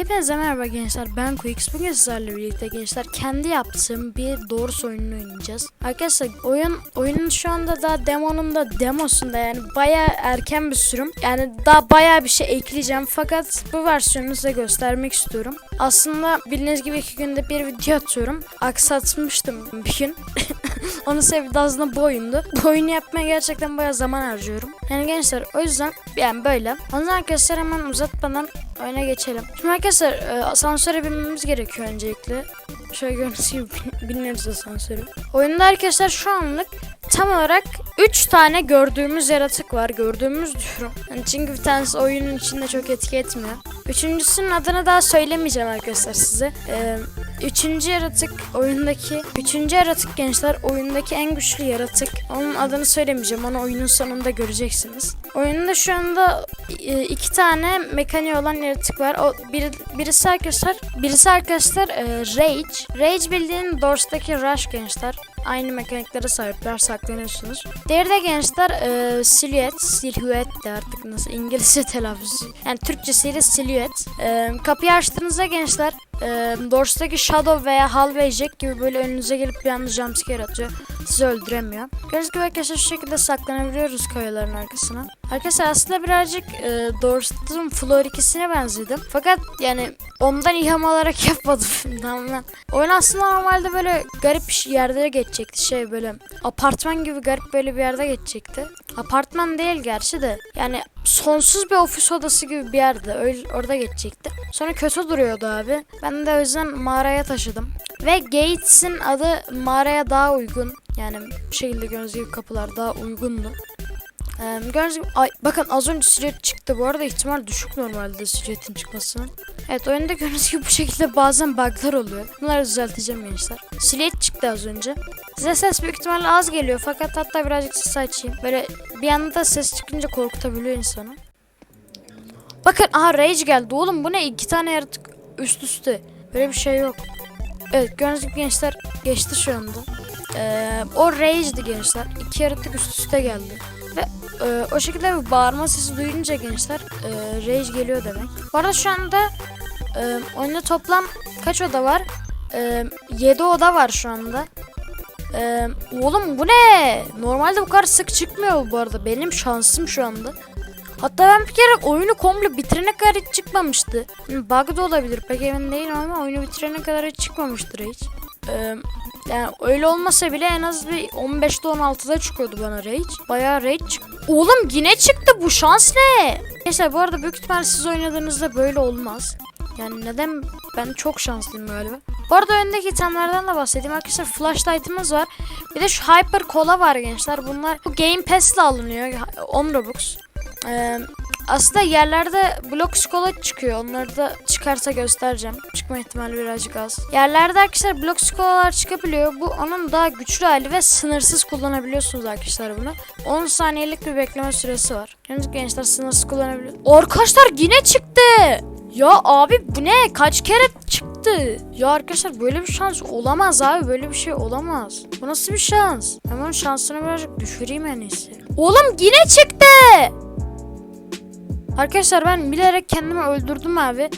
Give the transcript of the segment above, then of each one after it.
Hepinize merhaba gençler ben Quix. Bugün sizlerle birlikte gençler kendi yaptığım bir doğru oyununu oynayacağız. Arkadaşlar oyun oyunun şu anda daha demonun da demosunda yani baya erken bir sürüm. Yani daha baya bir şey ekleyeceğim fakat bu versiyonu size göstermek istiyorum. Aslında bildiğiniz gibi iki günde bir video atıyorum. Aksatmıştım bir gün. Onun sebebi de aslında bu oyundu. Bu oyunu yapmaya gerçekten bayağı zaman harcıyorum. Yani gençler o yüzden yani böyle. O zaman arkadaşlar hemen uzatmadan oyuna geçelim. Şimdi arkadaşlar e, asansöre binmemiz gerekiyor öncelikle. Şöyle gördüğünüz gibi bin- biniyoruz asansöre. Oyunda arkadaşlar şu anlık tam olarak 3 tane gördüğümüz yaratık var. Gördüğümüz diyorum. Yani çünkü bir tanesi oyunun içinde çok etki etmiyor. Üçüncüsünün adını daha söylemeyeceğim arkadaşlar size. Ee, üçüncü yaratık oyundaki üçüncü yaratık gençler oyundaki en güçlü yaratık. Onun adını söylemeyeceğim. Onu oyunun sonunda göreceksiniz. Oyunda şu anda e, iki tane mekaniği olan yaratık var. O biri, birisi arkadaşlar birisi arkadaşlar e, Rage. Rage bildiğin Doors'taki Rush gençler. Aynı mekaniklere sahipler saklanıyorsunuz. Diğeri de gençler e, silüet, silhüet de artık nasıl İngilizce telaffuz. Yani Türkçesiyle silüet. E, kapıyı açtığınızda gençler e, Doors'taki Shadow veya Hal ve Jack gibi böyle önünüze gelip bir anda jumpscare atıyor. Sizi öldüremiyor. Gördüğünüz gibi arkadaşlar şu şekilde saklanabiliyoruz kayaların arkasına. Arkadaşlar aslında birazcık e, Doors'un Floor 2'sine benzedim. Fakat yani ondan ilham alarak yapmadım. Tamamen. Oyun aslında normalde böyle garip bir yerde geçecekti. Şey böyle apartman gibi garip böyle bir yerde geçecekti. Apartman değil gerçi de. Yani sonsuz bir ofis odası gibi bir yerde. Öyle, orada geçecekti. Sonra kötü duruyordu abi. Ben de o yüzden mağaraya taşıdım. Ve Gates'in adı mağaraya daha uygun. Yani bu şekilde gördüğünüz kapılar daha uygundu. Gördüğünüz gibi ay, bakın az önce silüet çıktı. Bu arada ihtimal düşük normalde silüetin çıkmasının. Evet oyunda gördüğünüz gibi bu şekilde bazen bug'lar oluyor. Bunları düzelteceğim gençler. Silüet çıktı az önce. Size ses büyük ihtimalle az geliyor fakat hatta birazcık ses açayım. Böyle bir anda ses çıkınca korkutabiliyor insanı. Bakın aha Rage geldi. Oğlum bu ne? İki tane yaratık üst üste. Böyle bir şey yok. Evet gördüğünüz gibi gençler geçti şu anda. Ee, o Rage'di gençler. İki yaratık üst üste geldi. E, o şekilde bir bağırma sesi duyunca gençler e, Rage geliyor demek. Bu arada şu anda e, oyunda toplam kaç oda var? E, 7 oda var şu anda. E, oğlum bu ne? Normalde bu kadar sık çıkmıyor bu arada. Benim şansım şu anda. Hatta ben bir kere oyunu komple bitirene kadar hiç çıkmamıştı. Bug da olabilir pek emin değilim ama oyunu bitirene kadar hiç çıkmamıştır hiç. Ee, yani öyle olmasa bile en az bir 15'te 16'da çıkıyordu bana Rage. Bayağı Rage çık- Oğlum yine çıktı bu şans ne? Neyse bu arada büyük ihtimal siz oynadığınızda böyle olmaz. Yani neden ben çok şanslıyım galiba. Bu arada öndeki itemlerden de bahsedeyim. Arkadaşlar flashlight'ımız var. Bir de şu Hyper Cola var gençler. Bunlar bu Game Pass'le alınıyor. 10 Robux. Ee, aslında yerlerde blok skola çıkıyor. Onları da çıkarsa göstereceğim. Çıkma ihtimali birazcık az. Yerlerde arkadaşlar blok skolalar çıkabiliyor. Bu onun daha güçlü hali ve sınırsız kullanabiliyorsunuz arkadaşlar bunu. 10 saniyelik bir bekleme süresi var. Yalnız gençler sınırsız kullanabiliyor. Arkadaşlar yine çıktı. Ya abi bu ne? Kaç kere çıktı? Ya arkadaşlar böyle bir şans olamaz abi. Böyle bir şey olamaz. Bu nasıl bir şans? Hemen şansını birazcık düşüreyim en iyisi. Oğlum yine çıktı. Arkadaşlar ben bilerek kendimi öldürdüm abi.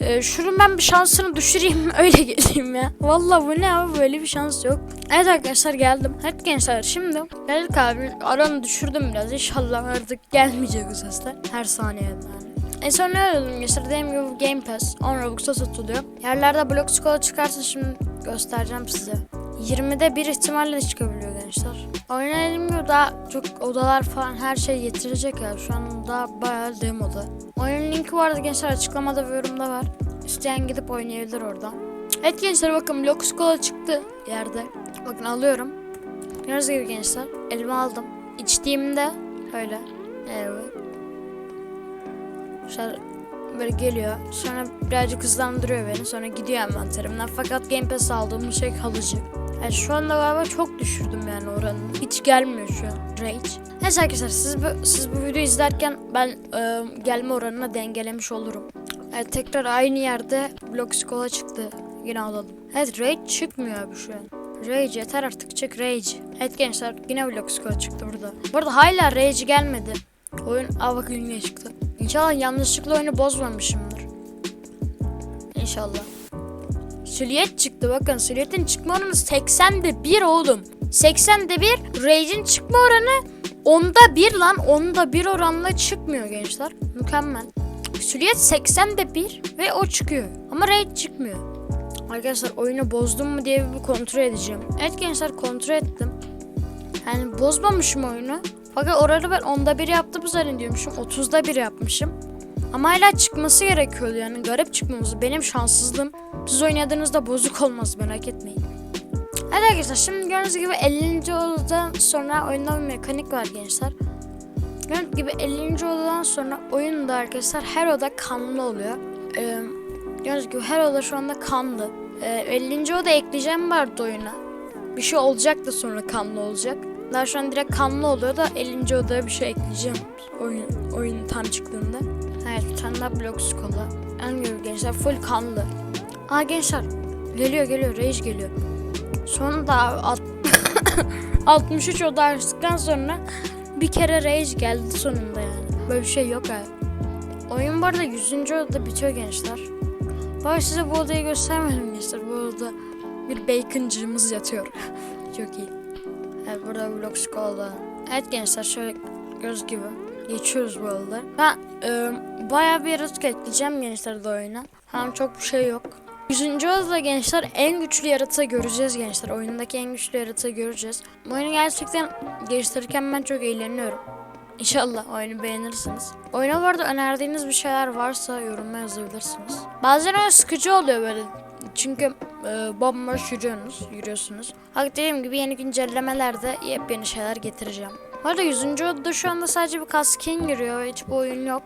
Ee, şunun ben bir şansını düşüreyim öyle geleyim ya. Vallahi bu ne abi böyle bir şans yok. Evet arkadaşlar geldim. Evet gençler şimdi geldik abi. Aranı düşürdüm biraz. İnşallah artık gelmeyecek o sesler. Her saniye yani. En son ne öğrendim gençler? Dediğim gibi Game Pass 10 Robux'a satılıyor. Yerlerde blok skola çıkarsa şimdi göstereceğim size. 20'de bir ihtimalle çıkabiliyor gençler. Gibi daha çok odalar falan her şey getirecek ya. Şu an daha bayağı demoda. Oyunun linki vardı gençler açıklamada ve yorumda var. İsteyen gidip oynayabilir oradan. Evet gençler bakın blok skola çıktı yerde. Bakın alıyorum. Gördüğünüz gibi gençler elime aldım. İçtiğimde öyle. Evet. Şöyle böyle geliyor. Sonra birazcık hızlandırıyor beni. Sonra gidiyor envanterimden. Fakat Game Pass aldığım şey kalıcı. Yani şu anda galiba çok düşürdüm yani oranını. Hiç gelmiyor şu an Rage. Neyse arkadaşlar siz bu, siz bu videoyu izlerken ben e, gelme oranına dengelemiş olurum. Evet tekrar aynı yerde Block Skola çıktı. Yine alalım. Evet Rage çıkmıyor abi şu an. Rage yeter artık çık Rage. Evet gençler yine Block Skola çıktı burada. Bu arada hala Rage gelmedi. Oyun aa bak yine çıktı. İnşallah yanlışlıkla oyunu bozmamışımdır. İnşallah. Silüet çıktı bakın. Silüetin çıkma oranı 80'de 1 oğlum. 80'de 1. Rage'in çıkma oranı onda 1 lan. Onda 1 oranla çıkmıyor gençler. Mükemmel. Silüet 80'de 1 ve o çıkıyor. Ama Rage çıkmıyor. Arkadaşlar oyunu bozdum mu diye bir kontrol edeceğim. Evet gençler kontrol ettim. Yani bozmamışım oyunu. Fakat orada ben onda bir yaptım zannediyormuşum. 30'da bir yapmışım. Ama hala çıkması gerekiyordu yani garip çıkmamız. Benim şanssızlığım. Siz oynadığınızda bozuk olmaz merak etmeyin. Hadi arkadaşlar şimdi gördüğünüz gibi 50. odadan sonra oyunda bir mekanik var gençler. Gördüğünüz gibi 50. odadan sonra oyunda arkadaşlar her oda kanlı oluyor. Ee, gördüğünüz gibi her oda şu anda kanlı. Ee, 50. oda ekleyeceğim vardı oyuna. Bir şey olacak da sonra kanlı olacak. Daha şu an direkt kanlı oluyor da 50. odaya bir şey ekleyeceğim oyun, oyun tam çıktığında. Evet daha blok skola. En gibi gençler full kanlı. Aa gençler geliyor geliyor rage geliyor. Sonunda alt- 63 oda açtıktan sonra bir kere rage geldi sonunda yani. Böyle bir şey yok abi. Oyun bu arada 100. odada bitiyor gençler. Bak size bu odayı göstermedim gençler. Bu odada bir baconcığımız yatıyor. Çok iyi. Evet burada blok skola. Evet gençler şöyle göz gibi geçiyoruz bu arada. Ben e, bayağı bir yaratık ekleyeceğim gençler de oyuna. Hem çok bir şey yok. Yüzüncü odada gençler en güçlü yaratığı göreceğiz gençler. Oyundaki en güçlü yaratığı göreceğiz. Bu oyunu gerçekten geliştirirken ben çok eğleniyorum. İnşallah oyunu beğenirsiniz. Oyuna bu arada önerdiğiniz bir şeyler varsa yoruma yazabilirsiniz. Bazen öyle sıkıcı oluyor böyle. Çünkü e, bomboş yürüyorsunuz, yürüyorsunuz. Hak dediğim gibi yeni güncellemelerde yepyeni şeyler getireceğim. Bu arada 100. odada şu anda sadece bir kaskin giriyor. Hiç bu oyun yok.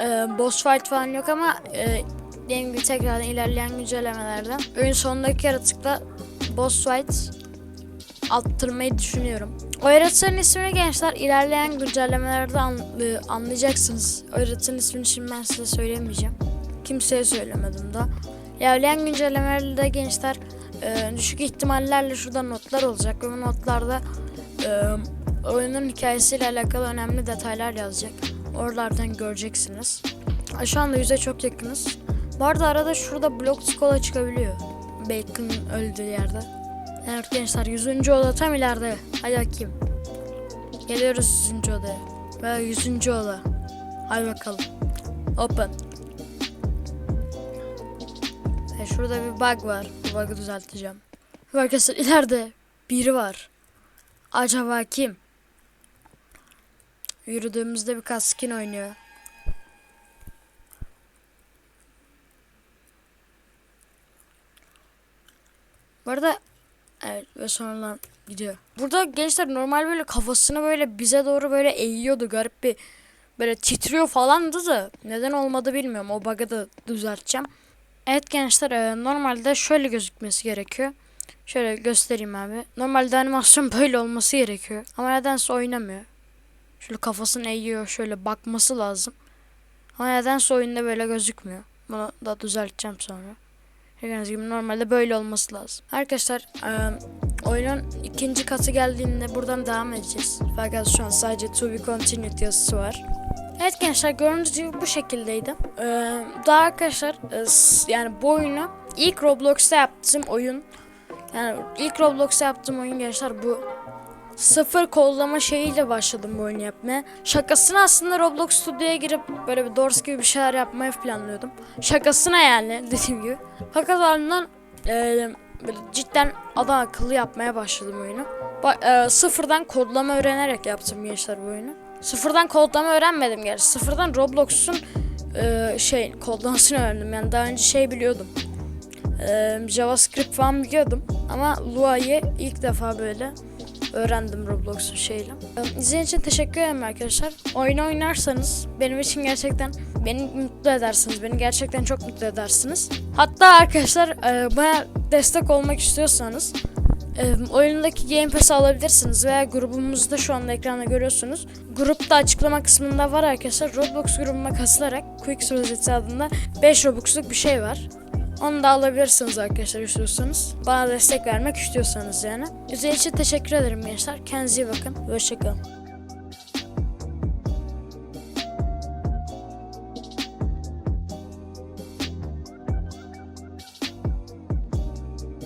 E, boss fight falan yok ama e, dediğim gibi tekrardan ilerleyen güncellemelerde oyun sonundaki yaratıkla boss fight attırmayı düşünüyorum. O yaratığın ismini gençler ilerleyen güncellemelerde e, anlayacaksınız. O yaratığın ismini şimdi ben size söylemeyeceğim. Kimseye söylemedim daha. İlerleyen güncellemelerde gençler e, düşük ihtimallerle şurada notlar olacak ve bu notlarda e, oyunun hikayesiyle alakalı önemli detaylar yazacak. Oralardan göreceksiniz. Şu anda yüze çok yakınız. Bu arada arada şurada blok skola çıkabiliyor. Bacon öldüğü yerde. Evet gençler 100. oda tam ileride. Hadi bakayım. Geliyoruz 100. odaya. Ve 100. oda. Hadi bakalım. Open. E şurada bir bug var. Bu bug'ı düzelteceğim. Arkadaşlar ileride biri var. Acaba kim? Yürüdüğümüzde bir kaskin oynuyor. Bu arada evet ve sonra gidiyor. Burada gençler normal böyle kafasını böyle bize doğru böyle eğiyordu. Garip bir böyle titriyor falandı da neden olmadı bilmiyorum. O bug'ı da düzelteceğim. Evet gençler e, normalde şöyle gözükmesi gerekiyor. Şöyle göstereyim abi. Normalde animasyon böyle olması gerekiyor. Ama nedense oynamıyor. Şöyle kafasını eğiyor. Şöyle bakması lazım. Ama nedense oyunda böyle gözükmüyor. Bunu da düzelteceğim sonra. Gördüğünüz gibi normalde böyle olması lazım. Arkadaşlar e, oyunun ikinci katı geldiğinde buradan devam edeceğiz. Fakat şu an sadece to be continued yazısı var. Evet gençler gördüğünüz gibi bu şekildeydi. Ee, daha arkadaşlar yani bu oyunu ilk Roblox'ta yaptığım oyun yani ilk Roblox'ta yaptığım oyun gençler bu sıfır kollama şeyiyle başladım bu oyunu yapmaya. Şakasına aslında Roblox Studio'ya girip böyle bir Doors gibi bir şeyler yapmayı planlıyordum. Şakasına yani dediğim gibi. Fakat ardından e, böyle cidden adam akıllı yapmaya başladım oyunu. Ba- e, sıfırdan kodlama öğrenerek yaptım gençler bu oyunu. Sıfırdan kodlama öğrenmedim gerçi. Sıfırdan Roblox'un e, şey kodlamasını öğrendim. Yani daha önce şey biliyordum. E, JavaScript falan biliyordum. Ama Lua'yı ilk defa böyle öğrendim Roblox'un şeyle. E, İzlediğiniz için teşekkür ederim arkadaşlar. Oyun oynarsanız benim için gerçekten beni mutlu edersiniz. Beni gerçekten çok mutlu edersiniz. Hatta arkadaşlar e, bana destek olmak istiyorsanız e, oyundaki Game Pass'i alabilirsiniz veya grubumuzda şu anda ekranda görüyorsunuz. Grupta açıklama kısmında var arkadaşlar. Roblox grubuma kasılarak Quick Rozeti adında 5 Robux'luk bir şey var. Onu da alabilirsiniz arkadaşlar istiyorsanız. Bana destek vermek istiyorsanız yani. İzlediğiniz için teşekkür ederim gençler. Kendinize iyi bakın. Hoşçakalın.